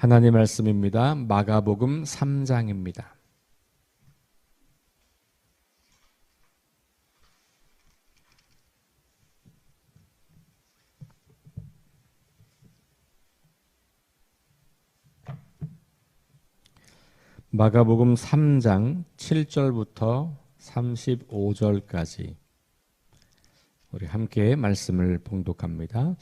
하나님 말씀입니다. 마가복음 3장입니다. 마가복음 3장 7절부터 35절까지 우리 함께 말씀을 봉독합니다.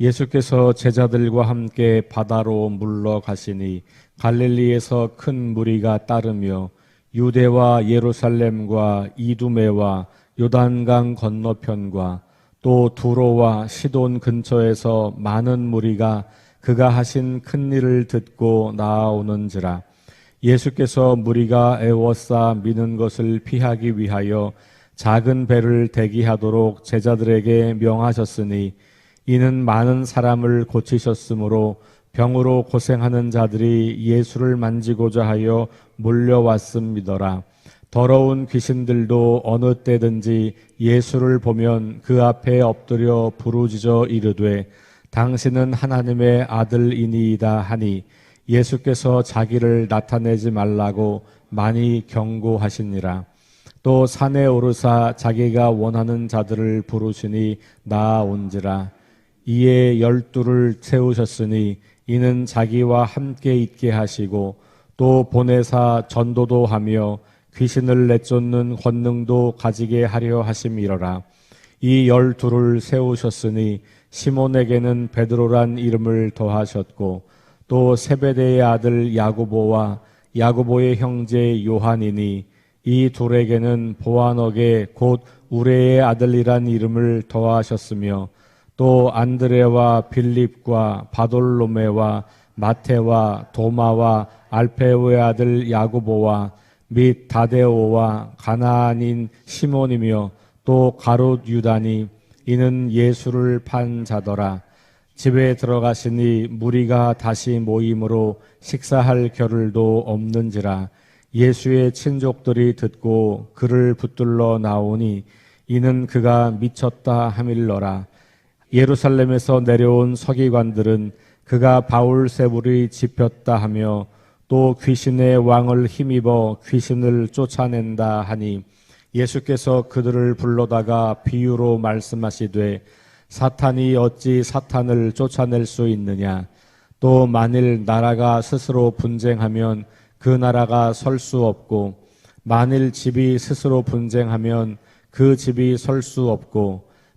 예수께서 제자들과 함께 바다로 물러가시니 갈릴리에서 큰 무리가 따르며 유대와 예루살렘과 이두메와 요단강 건너편과 또 두로와 시돈 근처에서 많은 무리가 그가 하신 큰 일을 듣고 나아오는지라. 예수께서 무리가 애워싸 미는 것을 피하기 위하여 작은 배를 대기하도록 제자들에게 명하셨으니 이는 많은 사람을 고치셨으므로 병으로 고생하는 자들이 예수를 만지고자 하여 몰려왔음이더라. 더러운 귀신들도 어느 때든지 예수를 보면 그 앞에 엎드려 부르짖어 이르되 당신은 하나님의 아들이니이다 하니 예수께서 자기를 나타내지 말라고 많이 경고하시니라. 또 산에 오르사 자기가 원하는 자들을 부르시니 나아온지라. 이에 열두를 세우셨으니 이는 자기와 함께 있게 하시고 또 보내사 전도도 하며 귀신을 내쫓는 권능도 가지게 하려 하심이러라. 이 열두를 세우셨으니 시몬에게는 베드로란 이름을 더하셨고 또 세베대의 아들 야고보와 야고보의 형제 요한이니 이 둘에게는 보아너게 곧 우레의 아들이란 이름을 더하셨으며 또 안드레와 빌립과 바돌로메와 마테와 도마와 알페오의 아들 야고보와 및 다데오와 가나안인 시몬이며 또 가롯 유다니 이는 예수를 판 자더라. 집에 들어가시니 무리가 다시 모임으로 식사할 겨를도 없는지라 예수의 친족들이 듣고 그를 붙들러 나오니 이는 그가 미쳤다 함일러라 예루살렘에서 내려온 서기관들은 그가 바울 세불이 집혔다 하며 또 귀신의 왕을 힘입어 귀신을 쫓아낸다 하니 예수께서 그들을 불러다가 비유로 말씀하시되 사탄이 어찌 사탄을 쫓아낼 수 있느냐? 또 만일 나라가 스스로 분쟁하면 그 나라가 설 수 없고 만일 집이 스스로 분쟁하면 그 집이 설 수 없고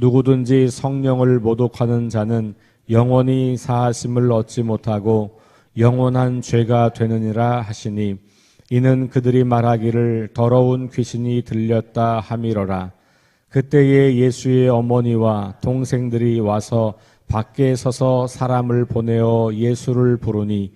누구든지 성령을 모독하는 자는 영원히 사하심을 얻지 못하고 영원한 죄가 되느니라 하시니 이는 그들이 말하기를 더러운 귀신이 들렸다 함이러라. 그때에 예수의 어머니와 동생들이 와서 밖에 서서 사람을 보내어 예수를 부르니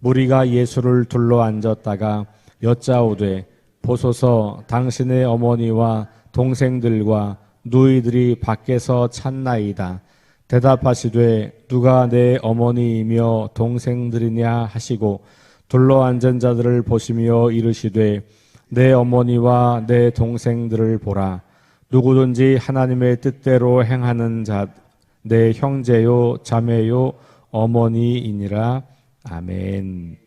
무리가 예수를 둘러 앉았다가 여짜오되 보소서 당신의 어머니와 동생들과 누이들이 밖에서 찾나이다. 대답하시되 누가 내 어머니이며 동생들이냐 하시고 둘러 앉은 자들을 보시며 이르시되 내 어머니와 내 동생들을 보라. 누구든지 하나님의 뜻대로 행하는 자, 내 형제요, 자매요, 어머니이니라. 아멘.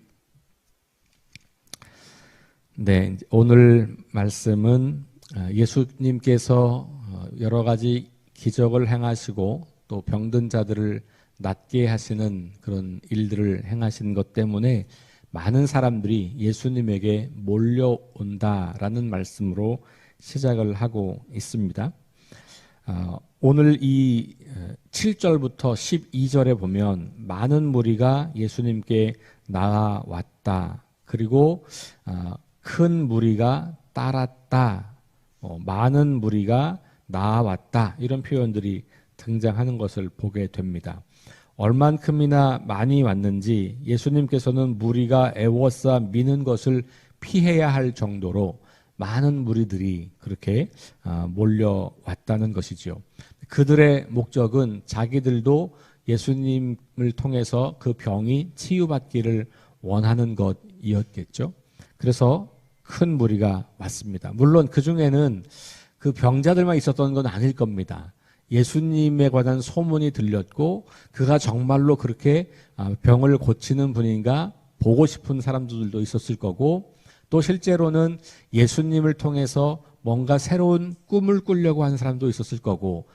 네, 오늘 말씀은 아, 예수님께서 어, 여러 가지 기적을 행하시고 또 병든 자들을 낫게 하시는 그런 일들을 행하신 것 때문에 많은 사람들이 예수님에게 몰려온다라는 말씀으로 시작을 하고 있습니다. 아, 오늘 이 7절부터 어, 12절에 보면 많은 무리가 예수님께 나와왔다. 그리고 아, 큰 무리가 따랐다. 어, 많은 무리가 나왔다. 이런 표현들이 등장하는 것을 보게 됩니다. 얼만큼이나 많이 왔는지 예수님께서는 무리가 애워싸 미는 것을 피해야 할 정도로 많은 무리들이 그렇게 아, 몰려왔다는 것이죠. 그들의 목적은 자기들도 예수님을 통해서 그 병이 치유받기를 원하는 것이었겠죠. 그래서 큰 무리가 왔습니다. 물론 그 중에는 그 병자들만 있었던 건 아닐 겁니다. 예수님에 관한 소문이 들렸고 그가 정말로 그렇게 아, 병을 고치는 분인가 보고 싶은 사람들도 있었을 거고 또 실제로는 예수님을 통해서 뭔가 새로운 꿈을 꾸려고 하는 사람도 있었을 거고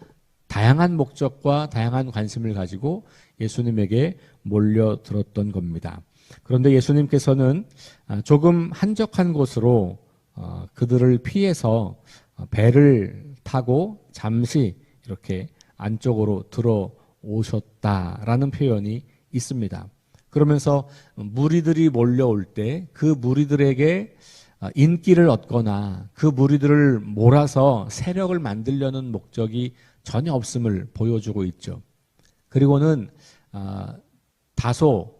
다양한 목적과 다양한 관심을 가지고 예수님에게 몰려들었던 겁니다. 그런데 예수님께서는 아, 조금 한적한 곳으로 어, 그들을 피해서 어, 배를 타고 잠시 이렇게 안쪽으로 들어오셨다라는 표현이 있습니다. 그러면서 무리들이 몰려올 때 그 무리들에게 어, 인기를 얻거나 그 무리들을 몰아서 세력을 만들려는 목적이 전혀 없음을 보여주고 있죠. 그리고는 다소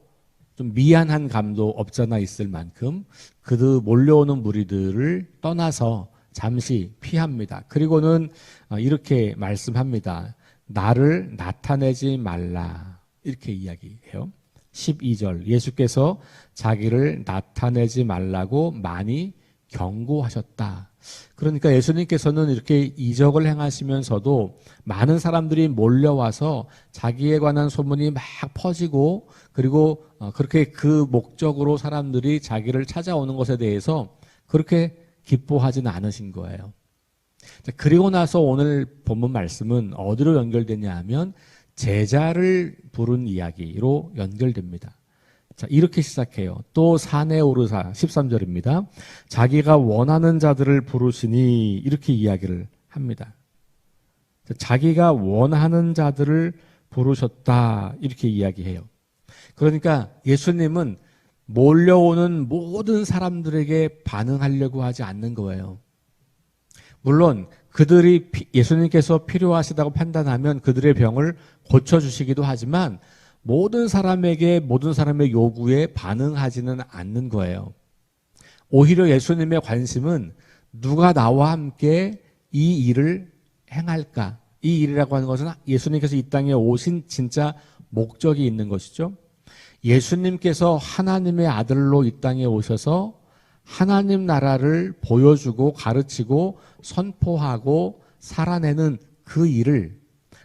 좀 미안한 감도 없잖아 있을 만큼 그들 몰려오는 무리들을 떠나서 잠시 피합니다. 그리고는 어, 이렇게 말씀합니다. 나를 나타내지 말라. 이렇게 이야기해요. 12절. 예수께서 자기를 나타내지 말라고 많이 경고하셨다. 그러니까 예수님께서는 이렇게 이적을 행하시면서도 많은 사람들이 몰려와서 자기에 관한 소문이 막 퍼지고 그리고 어, 그렇게 그 목적으로 사람들이 자기를 찾아오는 것에 대해서 그렇게 기뻐하지는 않으신 거예요. 그리고 나서 오늘 본문 말씀은 어디로 연결되냐 하면 제자를 부른 이야기로 연결됩니다. 자, 이렇게 시작해요. 또 산에 오르사 13절입니다. 자기가 원하는 자들을 부르시니 이렇게 이야기를 합니다. 자기가 원하는 자들을 부르셨다 이렇게 이야기해요. 그러니까 예수님은 몰려오는 모든 사람들에게 반응하려고 하지 않는 거예요. 물론 그들이 예수님께서 필요하시다고 판단하면 그들의 병을 고쳐주시기도 하지만 모든 사람에게 모든 사람의 요구에 반응하지는 않는 거예요. 오히려 예수님의 관심은 누가 나와 함께 이 일을 행할까? 이 일이라고 하는 것은 예수님께서 이 땅에 오신 진짜 목적이 있는 것이죠. 예수님께서 하나님의 아들로 이 땅에 오셔서 하나님 나라를 보여주고 가르치고 선포하고 살아내는 그 일을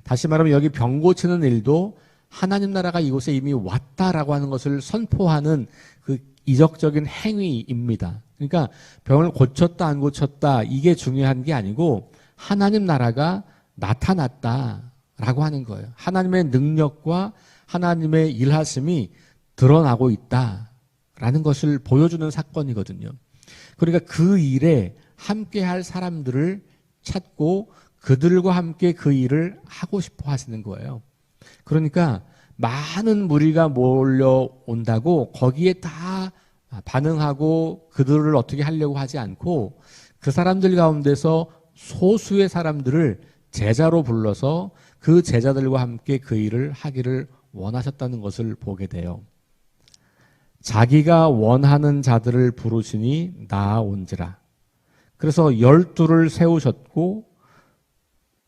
다시 말하면 여기 병 고치는 일도 하나님 나라가 이곳에 이미 왔다라고 하는 것을 선포하는 그 이적적인 행위입니다. 그러니까 병을 고쳤다 안 고쳤다 이게 중요한 게 아니고 하나님 나라가 나타났다라고 하는 거예요. 하나님의 능력과 하나님의 일하심이 드러나고 있다라는 것을 보여주는 사건이거든요. 그러니까 그 일에 함께 할 사람들을 찾고 그들과 함께 그 일을 하고 싶어 하시는 거예요. 그러니까 많은 무리가 몰려온다고 거기에 다 반응하고 그들을 어떻게 하려고 하지 않고 그 사람들 가운데서 소수의 사람들을 제자로 불러서 그 제자들과 함께 그 일을 하기를 원하셨다는 것을 보게 돼요. 자기가 원하는 자들을 부르시니 나온지라. 그래서 열두를 세우셨고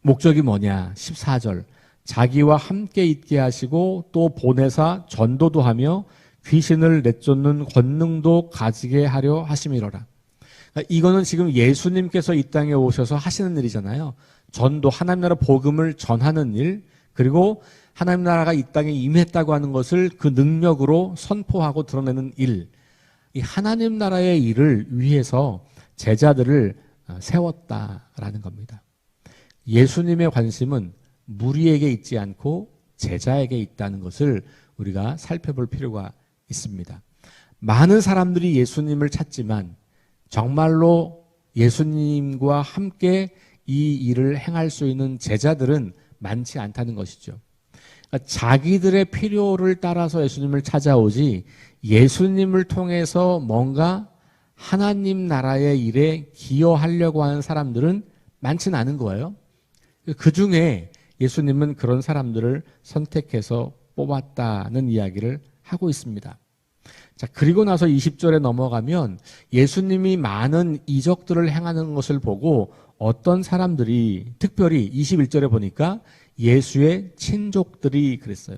목적이 뭐냐? 14절. 자기와 함께 있게 하시고 또 보내사 전도도 하며 귀신을 내쫓는 권능도 가지게 하려 하심이로라. 그러니까 이거는 지금 예수님께서 이 땅에 오셔서 하시는 일이잖아요. 전도 하나님 나라 복음을 전하는 일 그리고 하나님 나라가 이 땅에 임했다고 하는 것을 그 능력으로 선포하고 드러내는 일. 이 하나님 나라의 일을 위해서 제자들을 어, 세웠다라는 겁니다. 예수님의 관심은 무리에게 있지 않고 제자에게 있다는 것을 우리가 살펴볼 필요가 있습니다. 많은 사람들이 예수님을 찾지만 정말로 예수님과 함께 이 일을 행할 수 있는 제자들은 많지 않다는 것이죠. 그러니까 자기들의 필요를 따라서 예수님을 찾아오지 예수님을 통해서 뭔가 하나님 나라의 일에 기여하려고 하는 사람들은 많지는 않은 거예요. 그 중에 예수님은 그런 사람들을 선택해서 뽑았다는 이야기를 하고 있습니다. 자, 그리고 나서 20절에 넘어가면 예수님이 많은 이적들을 행하는 것을 보고 어떤 사람들이 특별히 21절에 보니까 예수의 친족들이 그랬어요.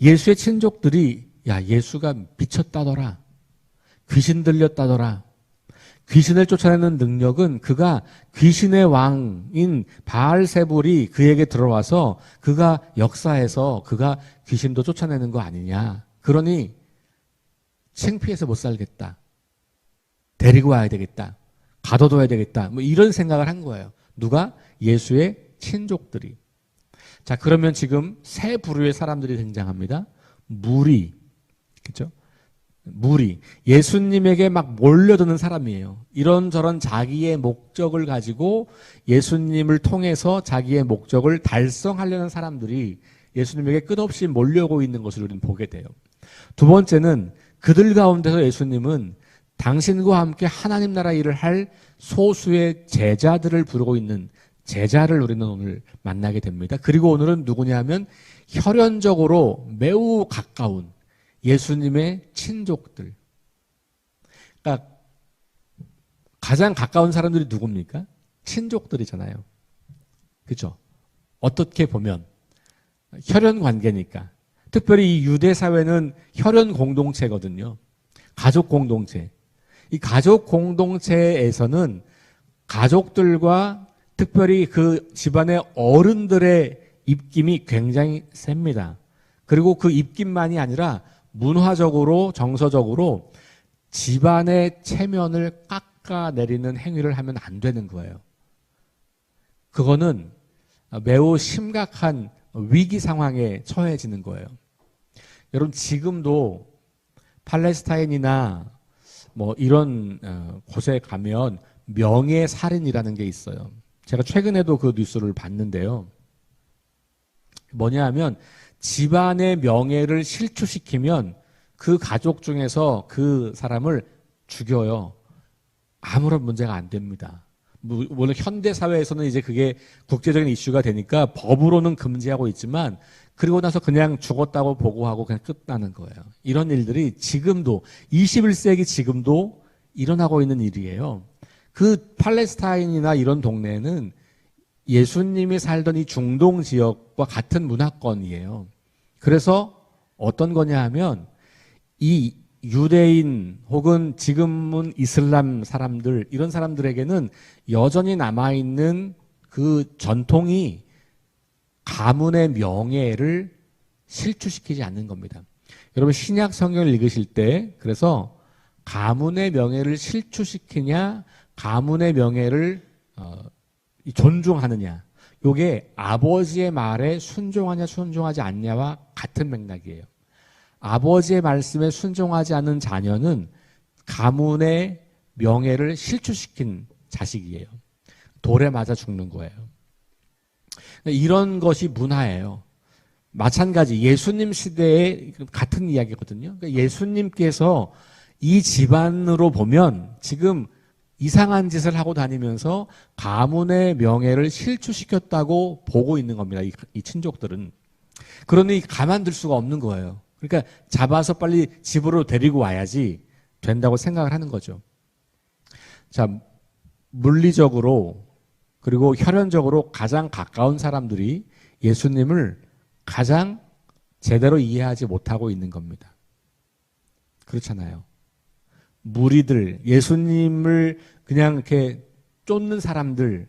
예수의 친족들이 야, 예수가 미쳤다더라. 귀신 들렸다더라. 귀신을 쫓아내는 능력은 그가 귀신의 왕인 바알세불이 그에게 들어와서 그가 역사에서 그가 귀신도 쫓아내는 거 아니냐. 그러니 창피해서 못 살겠다. 데리고 와야 되겠다. 가둬둬야 되겠다. 뭐 이런 생각을 한 거예요. 누가? 예수의 친족들이. 자, 그러면 지금 세 부류의 사람들이 등장합니다. 무리. 그죠? 무리. 예수님에게 막 몰려드는 사람이에요. 이런저런 자기의 목적을 가지고 예수님을 통해서 자기의 목적을 달성하려는 사람들이 예수님에게 끝없이 몰려오고 있는 것을 우리는 보게 돼요. 두 번째는 그들 가운데서 예수님은 당신과 함께 하나님 나라 일을 할 소수의 제자들을 부르고 있는 제자를 우리는 오늘 만나게 됩니다. 그리고 오늘은 누구냐 하면 혈연적으로 매우 가까운 예수님의 친족들. 그러니까 가장 가까운 사람들이 누굽니까? 친족들이잖아요. 그죠? 어떻게 보면 혈연 관계니까. 특별히 이 유대 사회는 혈연 공동체거든요. 가족 공동체. 이 가족 공동체에서는 가족들과 특별히 그 집안의 어른들의 입김이 굉장히 셉니다. 그리고 그 입김만이 아니라 문화적으로 정서적으로 집안의 체면을 깎아내리는 행위를 하면 안 되는 거예요. 그거는 매우 심각한 위기 상황에 처해지는 거예요. 여러분 지금도 팔레스타인이나 뭐 이런 어, 곳에 가면 명예살인이라는 게 있어요. 제가 최근에도 그 뉴스를 봤는데요. 뭐냐 하면 집안의 명예를 실추시키면 그 가족 중에서 그 사람을 죽여요. 아무런 문제가 안 됩니다. 물론 현대 사회에서는 이제 그게 국제적인 이슈가 되니까 법으로는 금지하고 있지만 그리고 나서 그냥 죽었다고 보고하고 그냥 끝나는 거예요. 이런 일들이 지금도 21세기 지금도 일어나고 있는 일이에요. 그 팔레스타인이나 이런 동네는 예수님이 살던 이 중동 지역과 같은 문화권이에요. 그래서 어떤 거냐 하면 이 유대인 혹은 지금은 이슬람 사람들 이런 사람들에게는 여전히 남아 있는 그 전통이 가문의 명예를 실추시키지 않는 겁니다. 여러분 신약 성경을 읽으실 때 그래서 가문의 명예를 실추시키냐 가문의 명예를 어, 존중하느냐 요게 아버지의 말에 순종하냐 순종하지 않냐와 같은 맥락이에요. 아버지의 말씀에 순종하지 않는 자녀는 가문의 명예를 실추시킨 자식이에요. 돌에 맞아 죽는 거예요. 이런 것이 문화예요. 마찬가지 예수님 시대에 같은 이야기거든요. 그러니까 예수님께서 이 집안으로 보면 지금 이상한 짓을 하고 다니면서 가문의 명예를 실추시켰다고 보고 있는 겁니다. 이, 이 친족들은. 그러니 가만둘 수가 없는 거예요. 그러니까 잡아서 빨리 집으로 데리고 와야지 된다고 생각을 하는 거죠. 자, 물리적으로 그리고 혈연적으로 가장 가까운 사람들이 예수님을 가장 제대로 이해하지 못하고 있는 겁니다. 그렇잖아요. 무리들, 예수님을 그냥 이렇게 쫓는 사람들,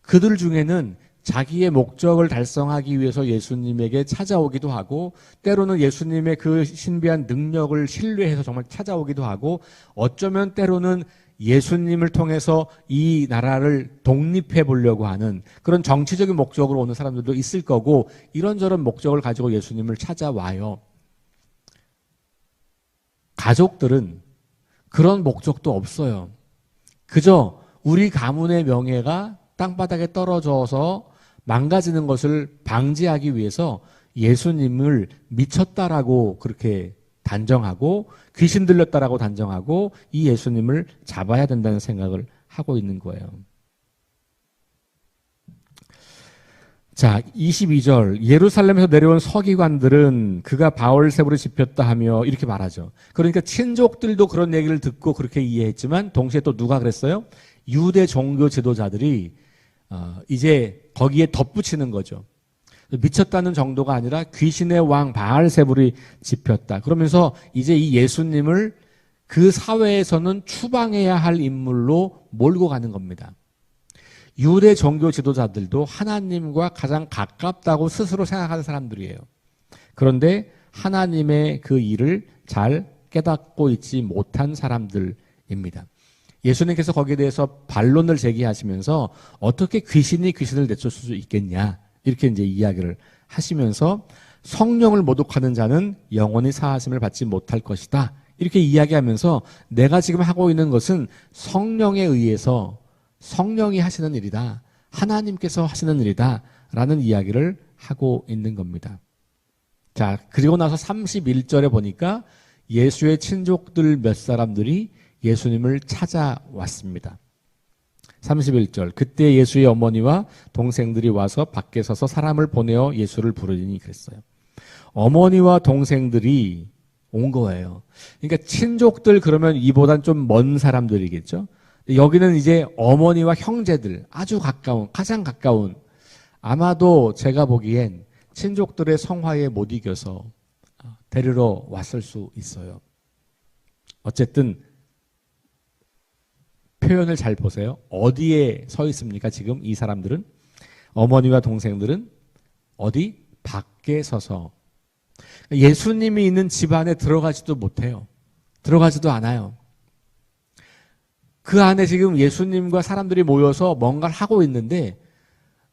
그들 중에는 자기의 목적을 달성하기 위해서 예수님에게 찾아오기도 하고, 때로는 예수님의 그 신비한 능력을 신뢰해서 정말 찾아오기도 하고, 어쩌면 때로는 예수님을 통해서 이 나라를 독립해 보려고 하는 그런 정치적인 목적으로 오는 사람들도 있을 거고, 이런저런 목적을 가지고 예수님을 찾아와요. 가족들은 그런 목적도 없어요. 그저 우리 가문의 명예가 땅바닥에 떨어져서 망가지는 것을 방지하기 위해서 예수님을 미쳤다라고 그렇게 단정하고 귀신 들렸다라고 단정하고 이 예수님을 잡아야 된다는 생각을 하고 있는 거예요. 자, 22절. 예루살렘에서 내려온 서기관들은 그가 바울세부를 집혔다 하며 이렇게 말하죠. 그러니까 친족들도 그런 얘기를 듣고 그렇게 이해했지만 동시에 또 누가 그랬어요? 유대 종교 지도자들이 어, 이제 거기에 덧붙이는 거죠. 미쳤다는 정도가 아니라 귀신의 왕 바알세불이 집혔다. 그러면서 이제 이 예수님을 그 사회에서는 추방해야 할 인물로 몰고 가는 겁니다. 유대 종교 지도자들도 하나님과 가장 가깝다고 스스로 생각하는 사람들이에요. 그런데 하나님의 그 일을 잘 깨닫고 있지 못한 사람들입니다. 예수님께서 거기에 대해서 반론을 제기하시면서 어떻게 귀신이 귀신을 내쫓을 수 있겠냐 이렇게 이제 이야기를 하시면서 성령을 모독하는 자는 영원히 사하심을 받지 못할 것이다 이렇게 이야기하면서 내가 지금 하고 있는 것은 성령에 의해서 성령이 하시는 일이다 하나님께서 하시는 일이다 라는 이야기를 하고 있는 겁니다. 자 그리고 나서 31절에 보니까 예수의 친족들 몇 사람들이 예수님을 찾아왔습니다. 31절. 그때 예수의 어머니와 동생들이 와서 밖에 서서 사람을 보내어 예수를 부르니 그랬어요. 어머니와 동생들이 온 거예요. 그러니까 친족들 그러면 이보단 좀 먼 사람들이겠죠. 여기는 이제 어머니와 형제들 아주 가까운 가장 가까운 아마도 제가 보기엔 친족들의 성화에 못 이겨서 데리러 왔을 수 있어요. 어쨌든 표현을 잘 보세요. 어디에 서 있습니까? 지금 이 사람들은 어머니와 동생들은 어디 밖에 서서 예수님이 있는 집 안에 들어가지도 못해요. 들어가지도 않아요. 그 안에 지금 예수님과 사람들이 모여서 뭔가를 하고 있는데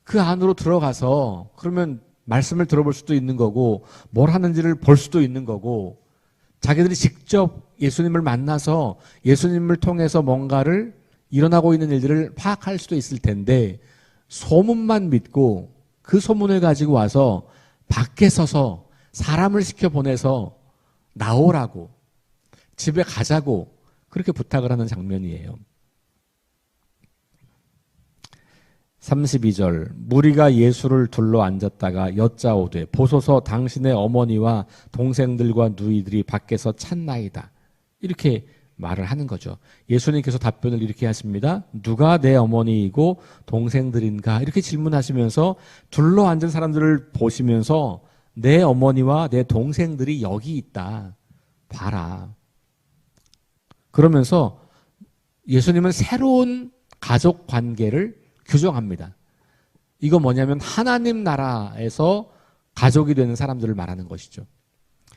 그 안으로 들어가서 그러면 말씀을 들어볼 수도 있는 거고 뭘 하는지를 볼 수도 있는 거고 자기들이 직접 예수님을 만나서 예수님을 통해서 뭔가를 일어나고 있는 일들을 파악할 수도 있을 텐데 소문만 믿고 그 소문을 가지고 와서 밖에 서서 사람을 시켜 보내서 나오라고 집에 가자고 그렇게 부탁을 하는 장면이에요. 32절 무리가 예수를 둘러 앉았다가 여짜오되 보소서 당신의 어머니와 동생들과 누이들이 밖에서 찾나이다. 이렇게 말을 하는 거죠. 예수님께서 답변을 이렇게 하십니다. 누가 내 어머니이고 동생들인가? 이렇게 질문하시면서 둘러 앉은 사람들을 보시면서 내 어머니와 내 동생들이 여기 있다. 봐라. 그러면서 예수님은 새로운 가족 관계를 규정합니다. 이거 뭐냐면 하나님 나라에서 가족이 되는 사람들을 말하는 것이죠.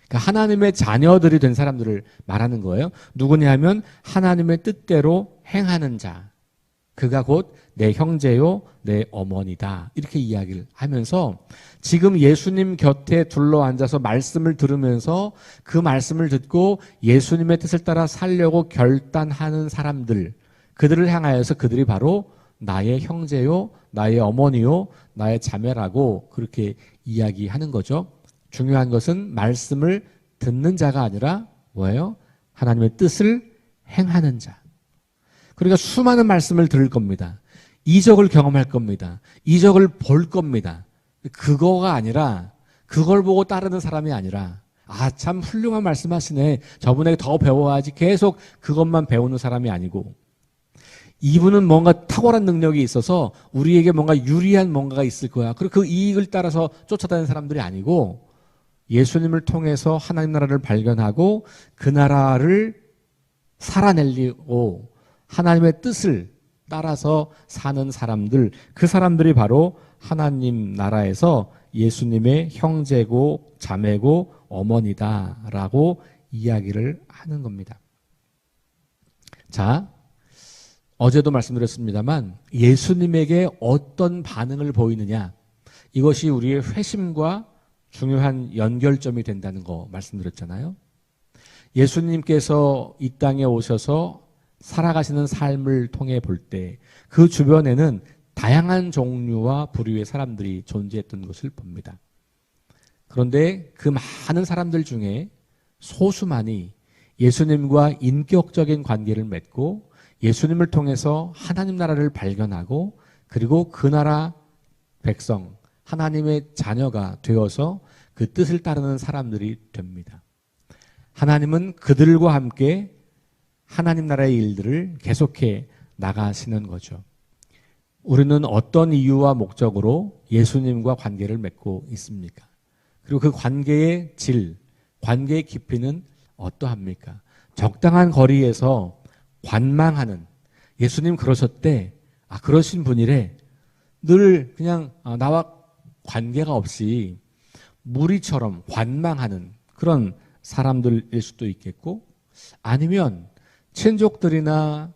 그러니까 하나님의 자녀들이 된 사람들을 말하는 거예요. 누구냐 하면 하나님의 뜻대로 행하는 자. 그가 곧 내 형제요, 내 어머니다. 이렇게 이야기를 하면서 지금 예수님 곁에 둘러 앉아서 말씀을 들으면서 그 말씀을 듣고 예수님의 뜻을 따라 살려고 결단하는 사람들, 그들을 향하여서 그들이 바로 나의 형제요, 나의 어머니요, 나의 자매라고 그렇게 이야기하는 거죠. 중요한 것은 말씀을 듣는 자가 아니라 뭐예요? 하나님의 뜻을 행하는 자. 그러니까 수많은 말씀을 들을 겁니다. 이적을 경험할 겁니다. 이적을 볼 겁니다. 그거가 아니라 그걸 보고 따르는 사람이 아니라 아, 참 훌륭한 말씀하시네. 저분에게 더 배워야지. 계속 그것만 배우는 사람이 아니고 이분은 뭔가 탁월한 능력이 있어서 우리에게 뭔가 유리한 뭔가가 있을 거야. 그리고 그 이익을 따라서 쫓아다니는 사람들이 아니고 예수님을 통해서 하나님 나라를 발견하고 그 나라를 살아내려고 하나님의 뜻을 따라서 사는 사람들, 그 사람들이 바로 하나님 나라에서 예수님의 형제고 자매고 어머니다라고 이야기를 하는 겁니다. 자, 어제도 말씀드렸습니다만 예수님에게 어떤 반응을 보이느냐 이것이 우리의 회심과 중요한 연결점이 된다는 거 말씀드렸잖아요. 예수님께서 이 땅에 오셔서 살아가시는 삶을 통해 볼 때 그 주변에는 다양한 종류와 부류의 사람들이 존재했던 것을 봅니다. 그런데 그 많은 사람들 중에 소수만이 예수님과 인격적인 관계를 맺고 예수님을 통해서 하나님 나라를 발견하고 그리고 그 나라 백성, 하나님의 자녀가 되어서 그 뜻을 따르는 사람들이 됩니다. 하나님은 그들과 함께 하나님 나라의 일들을 계속해 나가시는 거죠. 우리는 어떤 이유와 목적으로 예수님과 관계를 맺고 있습니까? 그리고 그 관계의 질, 관계의 깊이는 어떠합니까? 적당한 거리에서 관망하는 예수님 그러셨대. 아, 그러신 분이래. 늘 그냥 아, 나와 관계가 없이 무리처럼 관망하는 그런 사람들일 수도 있겠고 아니면 친족들이나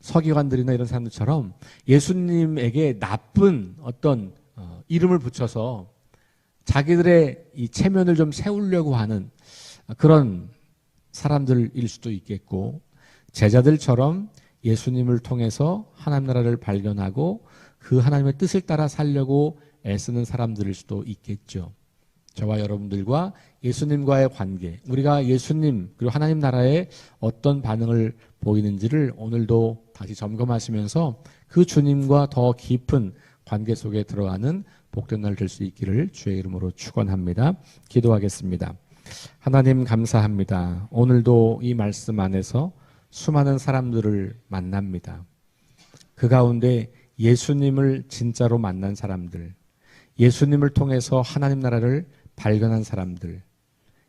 서기관들이나 이런 사람들처럼 예수님에게 나쁜 어떤 어, 이름을 붙여서 자기들의 이 체면을 좀 세우려고 하는 그런 사람들일 수도 있겠고 제자들처럼 예수님을 통해서 하나님 나라를 발견하고 그 하나님의 뜻을 따라 살려고 애쓰는 사람들일 수도 있겠죠. 저와 여러분들과 예수님과의 관계, 우리가 예수님 그리고 하나님 나라에 어떤 반응을 보이는지를 오늘도 다시 점검하시면서 그 주님과 더 깊은 관계 속에 들어가는 복된 날 될 수 있기를 주의 이름으로 축원합니다. 기도하겠습니다. 하나님 감사합니다. 오늘도 이 말씀 안에서 수많은 사람들을 만납니다. 그 가운데 예수님을 진짜로 만난 사람들, 예수님을 통해서 하나님 나라를 발견한 사람들,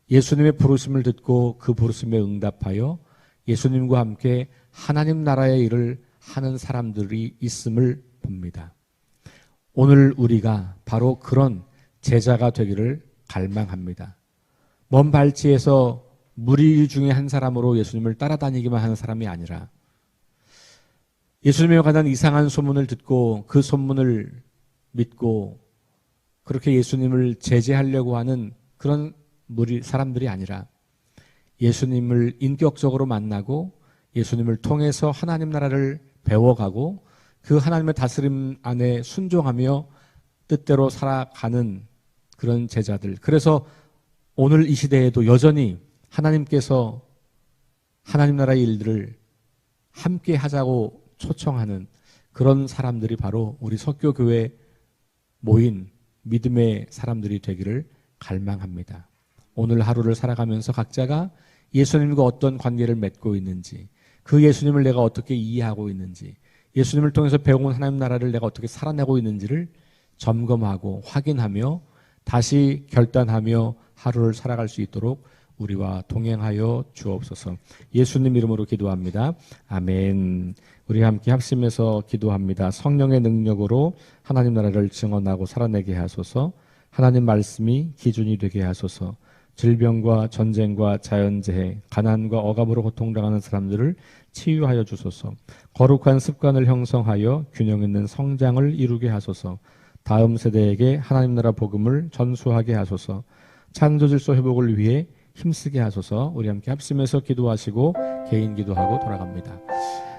예수님의 부르심을 듣고 그 부르심에 응답하여 예수님과 함께 하나님 나라의 일을 하는 사람들이 있음을 봅니다. 오늘 우리가 바로 그런 제자가 되기를 갈망합니다. 먼 발치에서 무리 중에 한 사람으로 예수님을 따라다니기만 하는 사람이 아니라 예수님에 관한 이상한 소문을 듣고 그 소문을 믿고 그렇게 예수님을 제재하려고 하는 그런 무리 사람들이 아니라 예수님을 인격적으로 만나고 예수님을 통해서 하나님 나라를 배워가고 그 하나님의 다스림 안에 순종하며 뜻대로 살아가는 그런 제자들. 그래서 오늘 이 시대에도 여전히 하나님께서 하나님 나라의 일들을 함께 하자고 초청하는 그런 사람들이 바로 우리 석교교회 모인 믿음의 사람들이 되기를 갈망합니다. 오늘 하루를 살아가면서 각자가 예수님과 어떤 관계를 맺고 있는지, 그 예수님을 내가 어떻게 이해하고 있는지, 예수님을 통해서 배운 하나님 나라를 내가 어떻게 살아내고 있는지를 점검하고 확인하며 다시 결단하며 하루를 살아갈 수 있도록 우리와 동행하여 주옵소서. 예수님 이름으로 기도합니다. 아멘. 우리 함께 합심해서 기도합니다. 성령의 능력으로 하나님 나라를 증언하고 살아내게 하소서. 하나님 말씀이 기준이 되게 하소서. 질병과 전쟁과 자연재해, 가난과 억압으로 고통당하는 사람들을 치유하여 주소서. 거룩한 습관을 형성하여 균형 있는 성장을 이루게 하소서. 다음 세대에게 하나님 나라 복음을 전수하게 하소서. 창조 질서 회복을 위해 힘쓰게 하소서. 우리 함께 합심해서 기도하시고 개인 기도하고 돌아갑니다.